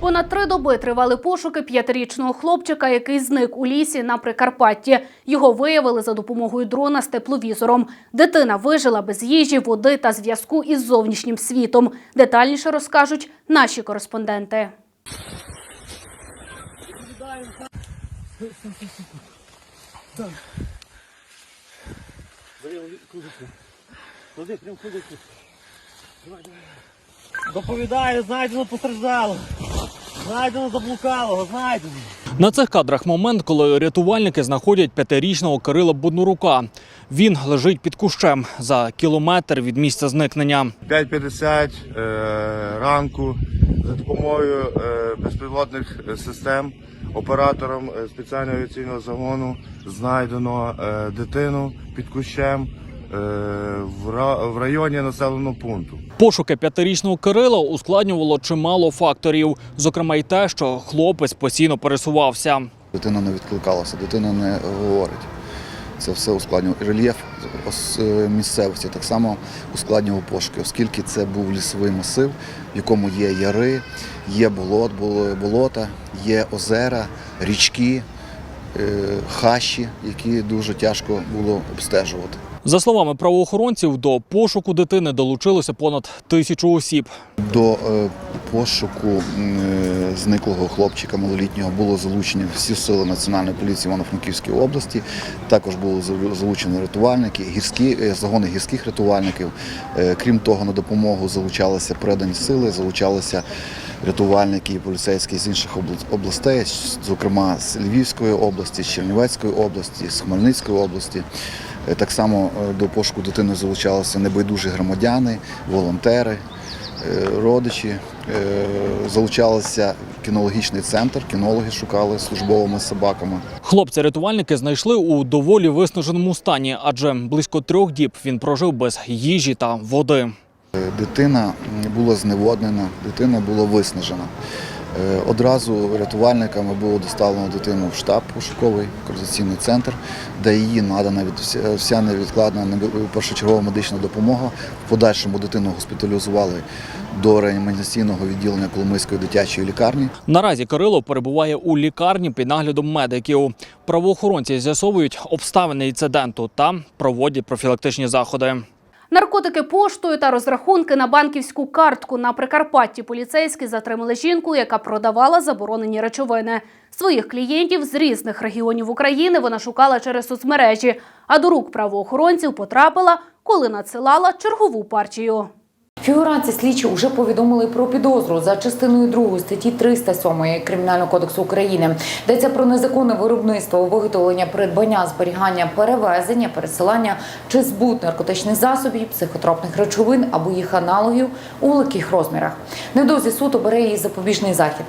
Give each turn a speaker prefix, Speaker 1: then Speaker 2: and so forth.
Speaker 1: Понад три доби тривали пошуки п'ятирічного хлопчика, який зник у лісі на Прикарпатті. Його виявили за допомогою дрона з тепловізором. Дитина вижила без їжі, води та зв'язку із зовнішнім світом. Детальніше розкажуть наші кореспонденти.
Speaker 2: Доповідаю, знайдено постраждало. Знайдено заблукалого, знайдено.
Speaker 3: На цих кадрах момент, коли рятувальники знаходять п'ятирічного Кирила Буднурука. Він лежить під кущем за кілометр від місця зникнення.
Speaker 4: 5.50 е, ранку за допомогою е, безпілотних систем оператором е, спеціального авіаційного загону знайдено е, дитину під кущем в районі населеного пункту.
Speaker 3: Пошуки п'ятирічного Кирила ускладнювало чимало факторів, зокрема й те, що хлопець постійно пересувався.
Speaker 5: Дитина не відкликалася, дитина не говорить. Це все ускладнював. Рельєф е, місцевості так само ускладнював пошуки, оскільки це був лісовий масив, в якому є яри, є болот, було- болота, є озера, річки, е, хащі, які дуже тяжко було обстежувати.
Speaker 3: За словами правоохоронців, до пошуку дитини долучилося понад тисячу осіб.
Speaker 5: До е, пошуку е, зниклого хлопчика малолітнього було залучені всі сили Національної поліції Івано-Франківської області. Також були залу- залучені рятувальники, гірські е, загони гірських рятувальників. Крім того, на допомогу залучалися передані сили, залучалися рятувальники і поліцейські з інших областей, зокрема з Львівської області, з Чернівецької області, з Хмельницької області. Е, Так само е, до пошуку дитини залучалися небайдужі громадяни, волонтери. Е, родичі, залучалися кінологічний центр, кінологи шукали службовими собаками.
Speaker 3: Хлопця рятувальники знайшли у доволі виснаженому стані, адже близько трьох діб він прожив без їжі та води.
Speaker 5: Дитина була зневоднена, дитина була виснажена. Е, Одразу рятувальниками було доставлено дитину в штаб пошуковий координаційний центр, де її надана вся- невідкладна першочергова медична допомога. В подальшому дитину госпіталізували до реанімаційного відділення Коломийської дитячої лікарні.
Speaker 3: Наразі Кирило перебуває у лікарні під наглядом медиків. Правоохоронці з'ясовують обставини інциденту та проводять профілактичні заходи.
Speaker 1: Наркотики поштою та розрахунки на банківську картку на Прикарпатті поліцейські затримали жінку, яка продавала заборонені речовини. Своїх клієнтів з різних регіонів України вона шукала через соцмережі, а до рук правоохоронців потрапила, коли надсилала чергову партію.
Speaker 6: Фігуранці слідчі вже повідомили про підозру за частиною 2 статті 307 Кримінального кодексу України. Йдеться про незаконне виробництво, виготовлення, придбання, зберігання, перевезення, пересилання чи збут наркотичних засобів, психотропних речовин або їх аналогів у великих розмірах. Невдовзі суд обере її запобіжний захід.